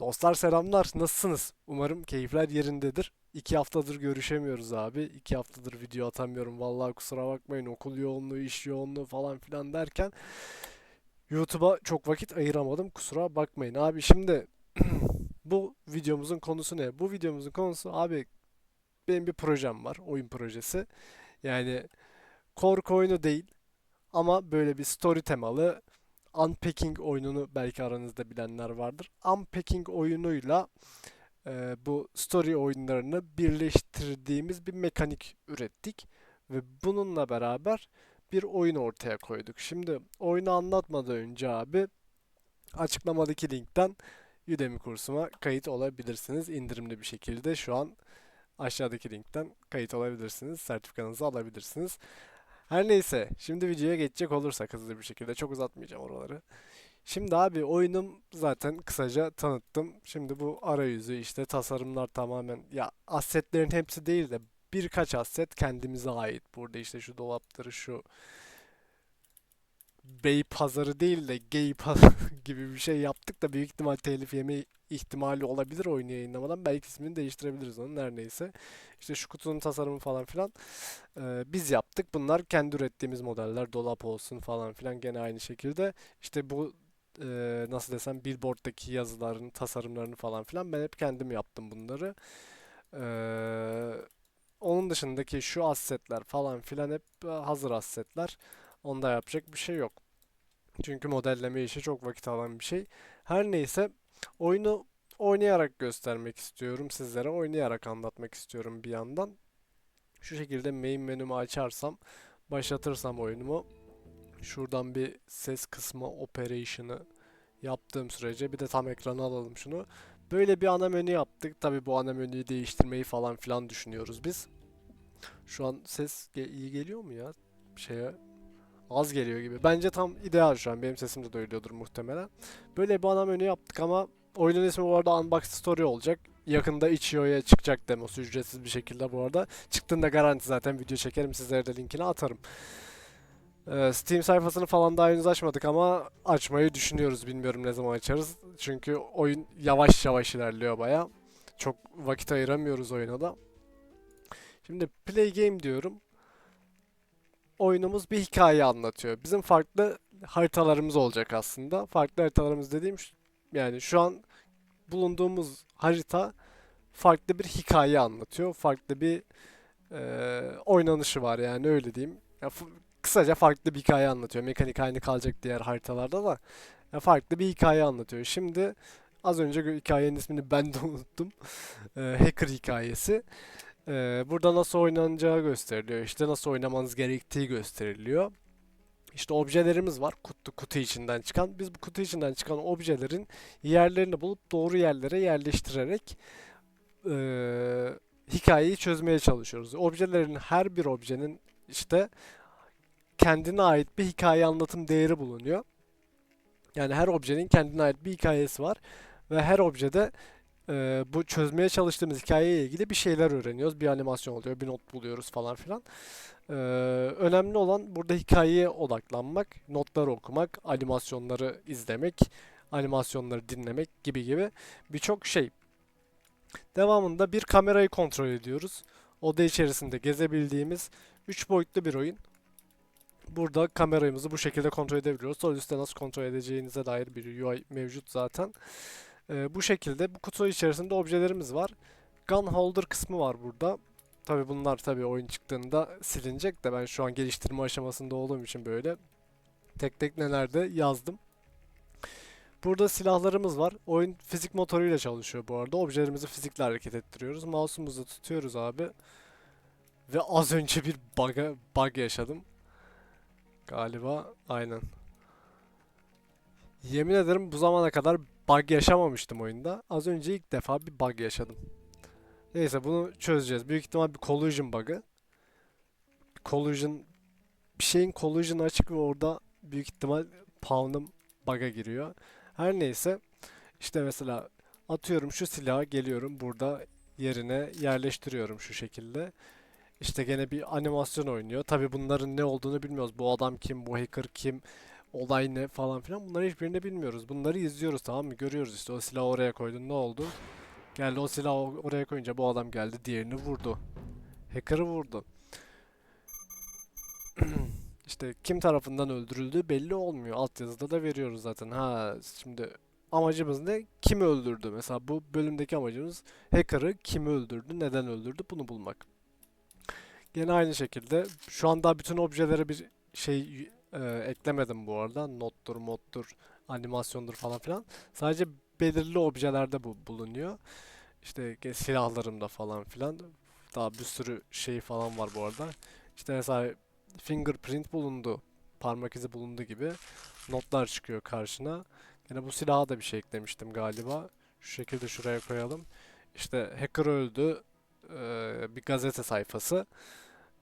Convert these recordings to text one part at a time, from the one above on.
Dostlar selamlar. Nasılsınız? Umarım keyifler yerindedir. İki haftadır görüşemiyoruz abi. İki haftadır video atamıyorum. Vallahi kusura bakmayın. Okul yoğunluğu, iş yoğunluğu falan filan derken YouTube'a çok vakit ayıramadım. Kusura bakmayın. Abi şimdi bu videomuzun konusu ne? Bu videomuzun konusu abi benim bir projem var. Oyun projesi. Yani korku oyunu değil ama böyle bir story temalı Unpacking oyununu belki aranızda bilenler vardır. Unpacking oyunuyla e, bu story oyunlarını birleştirdiğimiz bir mekanik ürettik ve bununla beraber bir oyun ortaya koyduk. Şimdi oyunu anlatmadan önce abi açıklamadaki linkten Udemy kursuma kayıt olabilirsiniz. İndirimli bir şekilde şu an aşağıdaki linkten kayıt olabilirsiniz. Sertifikanızı alabilirsiniz. Her neyse, şimdi videoya geçecek olursak hızlı bir şekilde çok uzatmayacağım oraları. Şimdi abi oyunum zaten kısaca tanıttım. Şimdi bu arayüzü işte tasarımlar tamamen ya assetlerin hepsi değil de birkaç asset kendimize ait. Burada işte şu dolapları şu Bey pazarı değil de gay pazarı gibi bir şey yaptık da büyük ihtimal telif yeme ihtimali olabilir oyunu yayınlamadan. Belki ismini değiştirebiliriz onun her neyse. İşte şu kutunun tasarımı falan filan e, biz yaptık. Bunlar kendi ürettiğimiz modeller. Dolap olsun falan filan gene aynı şekilde. İşte bu e, nasıl desem billboard'daki yazıların tasarımlarını falan filan ben hep kendim yaptım bunları. E, onun dışındaki şu assetler falan filan hep hazır assetler. Onda yapacak bir şey yok. Çünkü modelleme işi çok vakit alan bir şey. Her neyse oyunu oynayarak göstermek istiyorum sizlere. Oynayarak anlatmak istiyorum bir yandan. Şu şekilde main menümü açarsam, başlatırsam oyunumu. Şuradan bir ses kısmı operation'ı yaptığım sürece bir de tam ekrana alalım şunu. Böyle bir ana menü yaptık. Tabii bu ana menüyü değiştirmeyi falan filan düşünüyoruz biz. Şu an ses ge- iyi geliyor mu ya? Şeye Az geliyor gibi. Bence tam ideal şu an. Benim sesim de duyuluyordur muhtemelen. Böyle bir ana menü yaptık ama oyunun ismi bu arada Unbox Story olacak. Yakında itch.io'ya çıkacak demosu ücretsiz bir şekilde bu arada. Çıktığında garanti zaten video çekerim sizlere de linkini atarım. Ee, Steam sayfasını falan daha henüz açmadık ama açmayı düşünüyoruz. Bilmiyorum ne zaman açarız. Çünkü oyun yavaş yavaş ilerliyor baya. Çok vakit ayıramıyoruz oyuna da. Şimdi play game diyorum oyunumuz bir hikaye anlatıyor. Bizim farklı haritalarımız olacak aslında. Farklı haritalarımız dediğim yani şu an bulunduğumuz harita farklı bir hikaye anlatıyor. Farklı bir e, oynanışı var yani öyle diyeyim. Ya, kısaca farklı bir hikaye anlatıyor. Mekanik aynı kalacak diğer haritalarda da. Ya, farklı bir hikaye anlatıyor. Şimdi az önce hikayenin ismini ben de unuttum. E, hacker hikayesi. Ee, burada nasıl oynanacağı gösteriliyor. İşte nasıl oynamanız gerektiği gösteriliyor. İşte objelerimiz var kutu, kutu içinden çıkan. Biz bu kutu içinden çıkan objelerin yerlerini bulup doğru yerlere yerleştirerek eee, hikayeyi çözmeye çalışıyoruz. Objelerin her bir objenin işte kendine ait bir hikaye anlatım değeri bulunuyor. Yani her objenin kendine ait bir hikayesi var ve her objede e, bu çözmeye çalıştığımız hikayeye ilgili bir şeyler öğreniyoruz. Bir animasyon oluyor, bir not buluyoruz falan filan. E, önemli olan burada hikayeye odaklanmak, notları okumak, animasyonları izlemek, animasyonları dinlemek gibi gibi birçok şey. Devamında bir kamerayı kontrol ediyoruz. Oda içerisinde gezebildiğimiz 3 boyutlu bir oyun. Burada kameramızı bu şekilde kontrol edebiliyoruz. Sol üstte nasıl kontrol edeceğinize dair bir UI mevcut zaten. Ee, bu şekilde bu kutu içerisinde objelerimiz var. Gun holder kısmı var burada. Tabi bunlar tabi oyun çıktığında silinecek de ben şu an geliştirme aşamasında olduğum için böyle tek tek nelerde yazdım. Burada silahlarımız var. Oyun fizik motoruyla çalışıyor bu arada. Objelerimizi fizikle hareket ettiriyoruz. Mouse'umuzu tutuyoruz abi. Ve az önce bir bug'a, bug yaşadım. Galiba aynen. Yemin ederim bu zamana kadar bug yaşamamıştım oyunda. Az önce ilk defa bir bug yaşadım. Neyse bunu çözeceğiz. Büyük ihtimal bir collision bug'ı. Collision bir şeyin collision'ı açık ve orada büyük ihtimal pound'um bug'a giriyor. Her neyse işte mesela atıyorum şu silahı geliyorum burada yerine yerleştiriyorum şu şekilde. İşte gene bir animasyon oynuyor. Tabi bunların ne olduğunu bilmiyoruz. Bu adam kim, bu hacker kim, olay ne falan filan bunları hiçbirini bilmiyoruz. Bunları izliyoruz tamam mı? Görüyoruz işte o silahı oraya koydun ne oldu? Geldi o silahı oraya koyunca bu adam geldi diğerini vurdu. Hacker'ı vurdu. İşte kim tarafından öldürüldüğü belli olmuyor. Altyazıda da veriyoruz zaten. Ha şimdi amacımız ne? Kimi öldürdü? Mesela bu bölümdeki amacımız hacker'ı kimi öldürdü, neden öldürdü bunu bulmak. Gene aynı şekilde şu anda bütün objelere bir şey e, eklemedim bu arada. Nottur, moddur, animasyondur falan filan. Sadece belirli objelerde bu bulunuyor. İşte silahlarımda falan filan. Daha bir sürü şey falan var bu arada. İşte mesela fingerprint bulundu, parmak izi bulundu gibi notlar çıkıyor karşına. Yine bu silaha da bir şey eklemiştim galiba. Şu şekilde şuraya koyalım. İşte hacker öldü. eee, bir gazete sayfası.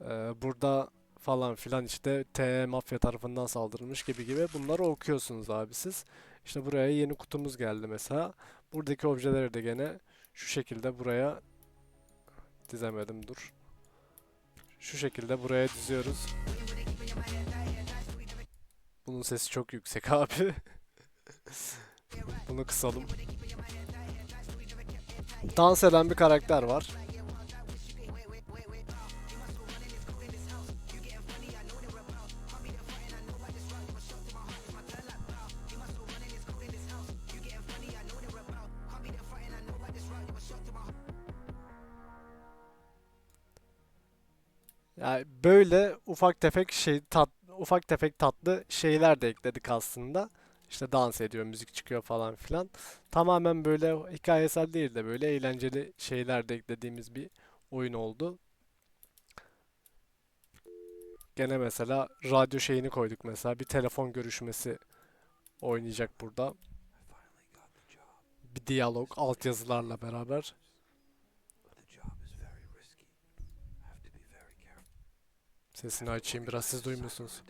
Eee, burada falan filan işte T mafya tarafından saldırılmış gibi gibi bunları okuyorsunuz abi siz. İşte buraya yeni kutumuz geldi mesela. Buradaki objeleri de gene şu şekilde buraya dizemedim dur. Şu şekilde buraya diziyoruz. Bunun sesi çok yüksek abi. Bunu kısalım. Dans eden bir karakter var. Yani böyle ufak tefek şey tat ufak tefek tatlı şeyler de ekledik aslında. İşte dans ediyor, müzik çıkıyor falan filan. Tamamen böyle hikayesel değil de böyle eğlenceli şeyler de eklediğimiz bir oyun oldu. Gene mesela radyo şeyini koyduk mesela bir telefon görüşmesi oynayacak burada. Bir diyalog altyazılarla beraber. Sesini açayım biraz siz duymuyorsunuz.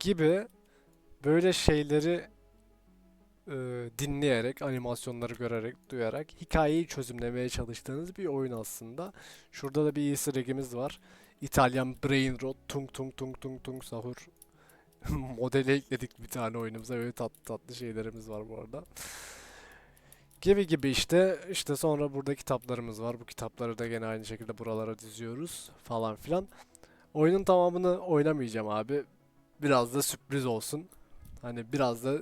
Gibi böyle şeyleri e, dinleyerek, animasyonları görerek, duyarak hikayeyi çözümlemeye çalıştığınız bir oyun aslında. Şurada da bir easter egg'imiz var. İtalyan Brain Rot tung tung tung tung tung sahur modeli ekledik bir tane oyunumuza. Öyle tatlı tatlı şeylerimiz var bu arada. Gibi gibi işte işte sonra burada kitaplarımız var. Bu kitapları da gene aynı şekilde buralara diziyoruz falan filan. Oyunun tamamını oynamayacağım abi biraz da sürpriz olsun. Hani biraz da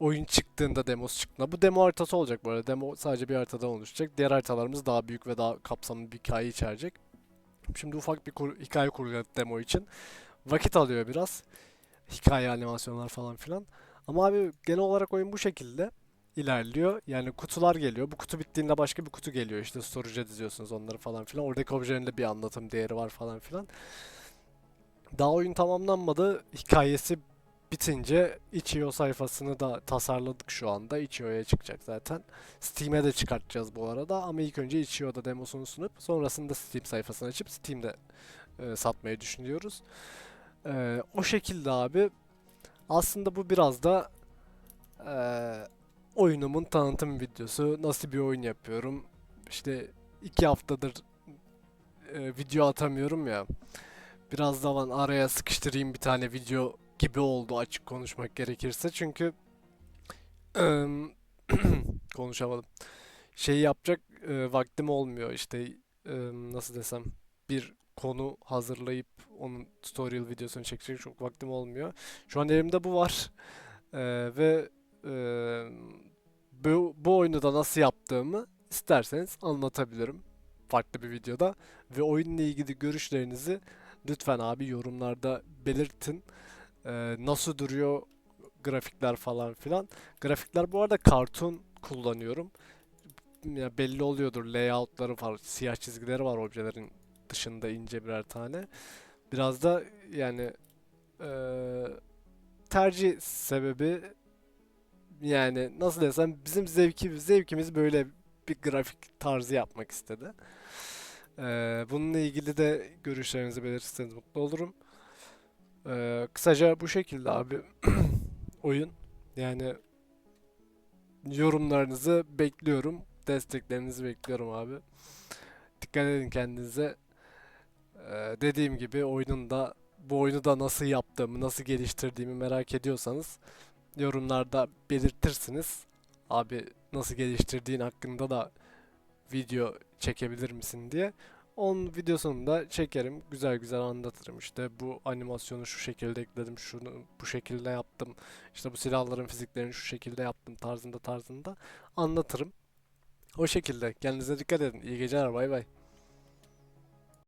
oyun çıktığında demosu çıktığında. Bu demo haritası olacak bu arada. Demo sadece bir haritadan oluşacak. Diğer haritalarımız daha büyük ve daha kapsamlı bir hikaye içerecek. Şimdi ufak bir kur- hikaye kurguladık demo için. Vakit alıyor biraz. Hikaye, animasyonlar falan filan. Ama abi genel olarak oyun bu şekilde ilerliyor. Yani kutular geliyor. Bu kutu bittiğinde başka bir kutu geliyor. İşte storage'a diziyorsunuz onları falan filan. Oradaki objelerin de bir anlatım değeri var falan filan. Daha oyun tamamlanmadı. Hikayesi bitince itch.io sayfasını da tasarladık şu anda. itch.io'ya çıkacak zaten. Steam'e de çıkartacağız bu arada ama ilk önce itch.io'da demosunu sunup sonrasında Steam sayfasını açıp Steam'de e, satmayı düşünüyoruz. E, o şekilde abi. Aslında bu biraz da e, oyunumun tanıtım videosu. Nasıl bir oyun yapıyorum. İşte iki haftadır e, video atamıyorum ya biraz zaman araya sıkıştırayım bir tane video gibi oldu açık konuşmak gerekirse. Çünkü konuşamadım. Şey yapacak e, vaktim olmuyor işte em, nasıl desem bir konu hazırlayıp onun tutorial videosunu çekecek çok vaktim olmuyor. Şu an elimde bu var E, ve e, bu, bu oyunu da nasıl yaptığımı isterseniz anlatabilirim farklı bir videoda ve oyunla ilgili görüşlerinizi Lütfen abi yorumlarda belirtin. Ee, nasıl duruyor grafikler falan filan. Grafikler bu arada kartun kullanıyorum. Ya belli oluyordur layoutları var, siyah çizgileri var objelerin dışında ince birer tane. Biraz da yani eee, tercih sebebi yani nasıl desem bizim zevki, zevkimiz böyle bir grafik tarzı yapmak istedi. Ee, bununla ilgili de görüşlerinizi belirtirseniz mutlu olurum. Ee, kısaca bu şekilde abi oyun. Yani yorumlarınızı bekliyorum. Desteklerinizi bekliyorum abi. Dikkat edin kendinize. Ee, dediğim gibi oyunun da bu oyunu da nasıl yaptığımı, nasıl geliştirdiğimi merak ediyorsanız yorumlarda belirtirsiniz. Abi nasıl geliştirdiğin hakkında da video çekebilir misin diye. Onun videosunu da çekerim. Güzel güzel anlatırım. İşte bu animasyonu şu şekilde ekledim. Şunu bu şekilde yaptım. İşte bu silahların fiziklerini şu şekilde yaptım tarzında tarzında anlatırım. O şekilde. Kendinize dikkat edin. İyi geceler. Bay bay.